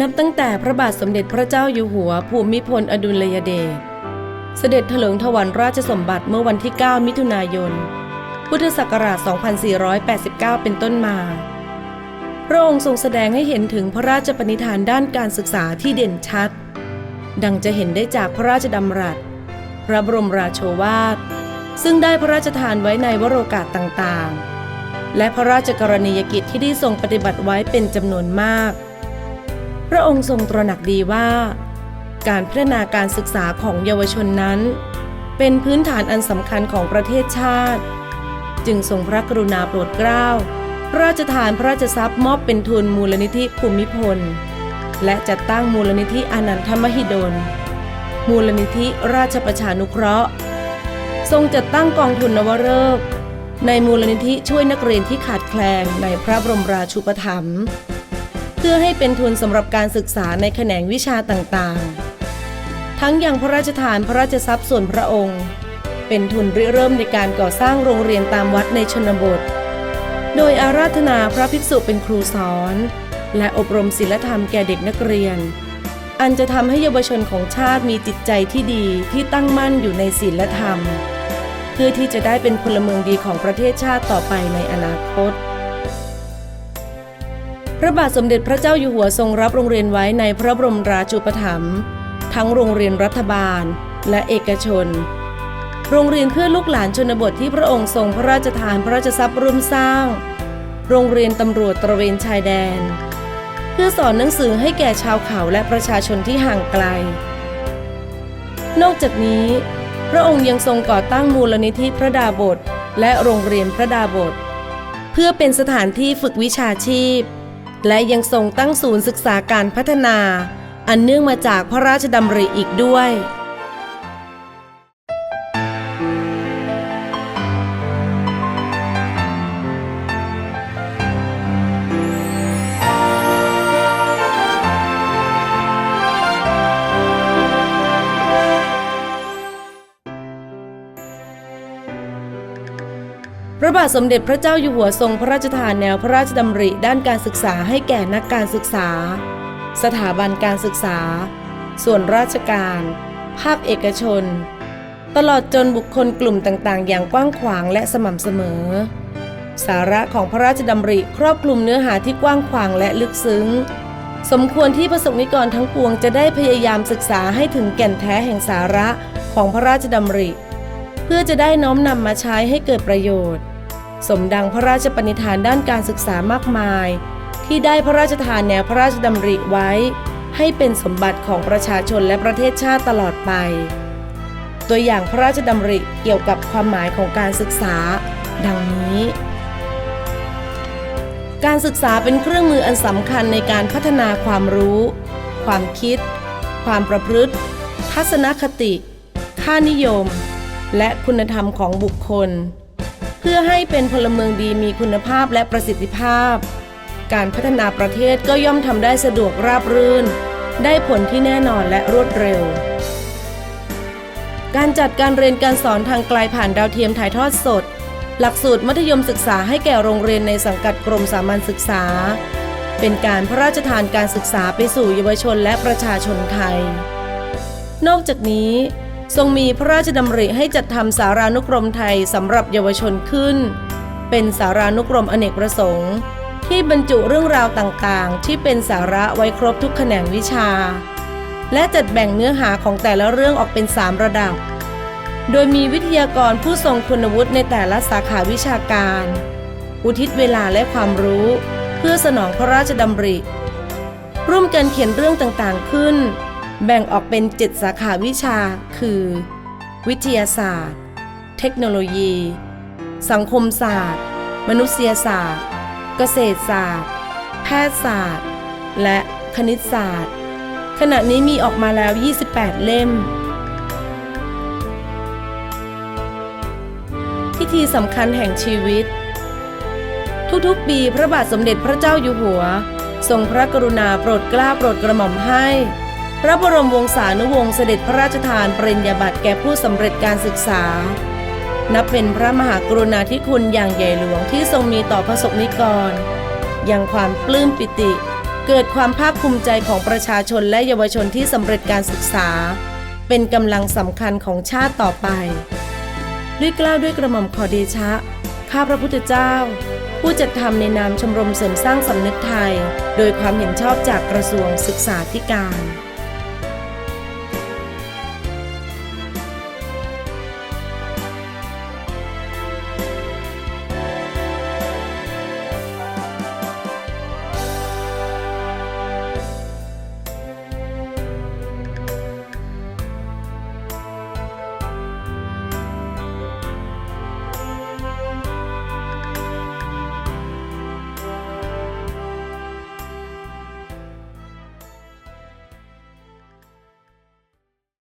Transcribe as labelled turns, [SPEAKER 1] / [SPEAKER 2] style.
[SPEAKER 1] นับตั้งแต่พระบาทสมเด็จพระเจ้าอยู่หัวภูมิพลอดุลยเดช เสด็จถลิงถวัลยราชสมบัติเมื่อวันที่ 9 มิถุนายน พุทธศักราช 2489 เป็นต้นมา พระองค์ทรงแสดงให้เห็นถึงพระราชปณิธานด้านการศึกษาที่เด่นชัด ดังจะเห็นได้จากพระราชดำรัส พระบรมราโชวาท ซึ่งได้พระราชทานไว้ในวโรกาสต่างๆ และพระราชกรณียกิจที่ได้ทรงปฏิบัติไว้เป็นจำนวนมาก ระองค์ทรงตระหนักดีว่า การพัฒนาการศึกษาของเยาวชนนั้น เป็นพื้นฐานอันสำคัญของประเทศชาติ จึงทรงพระกรุณาโปรดเกล้าพระราชทานพระราชทรัพย์มอบเป็นทุนมูลนิธิภูมิพล และจัดตั้งมูลนิธิอนันทมหิดล มูลนิธิราชประชานุเคราะห์ ทรงจัดตั้งกองทุนนวฤกษ์ในมูลนิธิช่วยนักเรียนที่ขาดแคลนในพระบรมราชูปถัมภ์ พื่อให้เป็นทุนสำหรับการศึกษาในแขนงวิชาต่างๆ ทั้งยังพระราชทานพระราชทรัพย์ส่วนพระองค์ เป็นทุนริเริ่มในการก่อสร้างโรงเรียนตามวัดในชนบท โดยอาราธนาพระภิกษุเป็นครูสอน และอบรมศีลธรรมแก่เด็กนักเรียน อันจะทำให้เยาวชนของชาติมีจิตใจที่ดีที่ตั้งมั่นอยู่ในศีลธรรม เพื่อที่จะได้เป็นพลเมืองดีของประเทศชาติต่อไปในอนาคต พระบาทสมเด็จพระเจ้าอยู่หัวทรงรับโรงเรียนไว้ในพระบรมราชูปถัมภ์ทั้งโรงเรียนรัฐบาลและเอกชน โรงเรียนเพื่อลูกหลานชนบทที่พระองค์ทรงพระราชทานพระราชทรัพย์ร่วมสร้าง โรงเรียนตำรวจตระเวนชายแดน เพื่อสอนหนังสือให้แก่ชาวเขาและประชาชนที่ห่างไกล นอกจากนี้ พระองค์ยังทรงก่อตั้งมูลนิธิพระดาบทและโรงเรียนพระดาบท เพื่อเป็นสถานที่ฝึกวิชาชีพ และยังทรงตั้งศูนย์ศึกษาการพัฒนา อันเนื่องมาจากพระราชดำริอีกด้วย ระบาทสมเด็จพระเจ้าอยู่หัวทรงพระราชทานแนวพระราชดำริด้านการศึกษาให้แก่นักการศึกษา สถาบันการศึกษา ส่วนราชการ ภาคเอกชน ตลอดจนบุคคลกลุ่มต่างๆ อย่างกว้างขวางและสม่ำเสมอ สาระของพระราชดำริครอบคลุมเนื้อหาที่กว้างขวางและลึกซึ้ง สมควรที่ประสบนิกรทั้งปวงจะได้พยายามศึกษาให้ถึงแก่นแท้แห่งสาระของพระราชดำริเพื่อจะได้น้อมนำมาใช้ให้เกิดประโยชน์ สมดังพระราชปณิธานด้านการศึกษามากมาย ที่ได้พระราชทานแนวพระราชดำริไว้ ให้เป็นสมบัติของประชาชนและประเทศชาติตลอดไป ตัวอย่างพระราชดำริเกี่ยวกับความหมายของการศึกษา ดังนี้ การศึกษาเป็นเครื่องมืออันสำคัญในการพัฒนาความรู้ ความคิด ความประพฤติ ทัศนคติ ค่านิยม และคุณธรรมของบุคคล เพื่อให้เป็นพลเมืองดีมีคุณภาพและประสิทธิภาพ การพัฒนาประเทศก็ย่อมทำได้สะดวกราบรื่น ได้ผลที่แน่นอนและรวดเร็ว การจัดการเรียนการสอนทางไกลผ่านดาวเทียมถ่ายทอดสด หลักสูตรมัธยมศึกษาให้แก่โรงเรียนในสังกัดกรมสามัญศึกษา เป็นการพระราชทานการศึกษาไปสู่เยาวชนและประชาชนไทย นอกจากนี้ ทรงมีพระราชดำริให้จัดทำสารานุกรมไทยสำหรับเยาวชนขึ้น เป็นสารานุกรมอเนกประสงค์ ที่บรรจุเรื่องราวต่างๆ ที่เป็นสาระไว้ครบทุกแขนงวิชา และจัดแบ่งเนื้อหาของแต่ละเรื่องออกเป็น 3 ระดับ โดยมีวิทยากรผู้ทรงคุณวุฒิในแต่ละสาขาวิชาการ อุทิศเวลาและความรู้ เพื่อสนองพระราชดำริ ร่วมกันเขียนเรื่องต่างๆขึ้น แบ่งออกเป็น 7 สาขาวิชา คือ วิทยาศาสตร์ เทคโนโลยี สังคมศาสตร์ มนุษยศาสตร์ เกษตรศาสตร์ แพทยศาสตร์ และคณิตศาสตร์ ขณะนี้มีออกมาแล้ว 28 เล่ม พิธีสำคัญแห่งชีวิต ทุกๆ ปีพระบาทสมเด็จพระเจ้าอยู่หัว ทรงพระกรุณาโปรดเกล้าโปรดกระหม่อมให้ พระบรมวงศานุวงศ์เสด็จพระราชทานปริญญาบัตรแก่ผู้สำเร็จการศึกษา นับเป็นพระมหากรุณาธิคุณอย่างใหญ่หลวงที่ทรงมีต่อพระสงนิกร ยังความปลื้มปิติ เกิดความภาคภูมิใจของประชาชนและเยาวชนที่สำเร็จการศึกษา เป็นกำลังสำคัญของชาติต่อไป ด้วยกล้าวด้วยกระหม่อมขอเดชะ ข้าพระพุทธเจ้า ผู้จัดทำในนามชมรมเสริมสร้างสำนึกไทย โดยความเห็นชอบจากกระทรวงศึกษาธิการ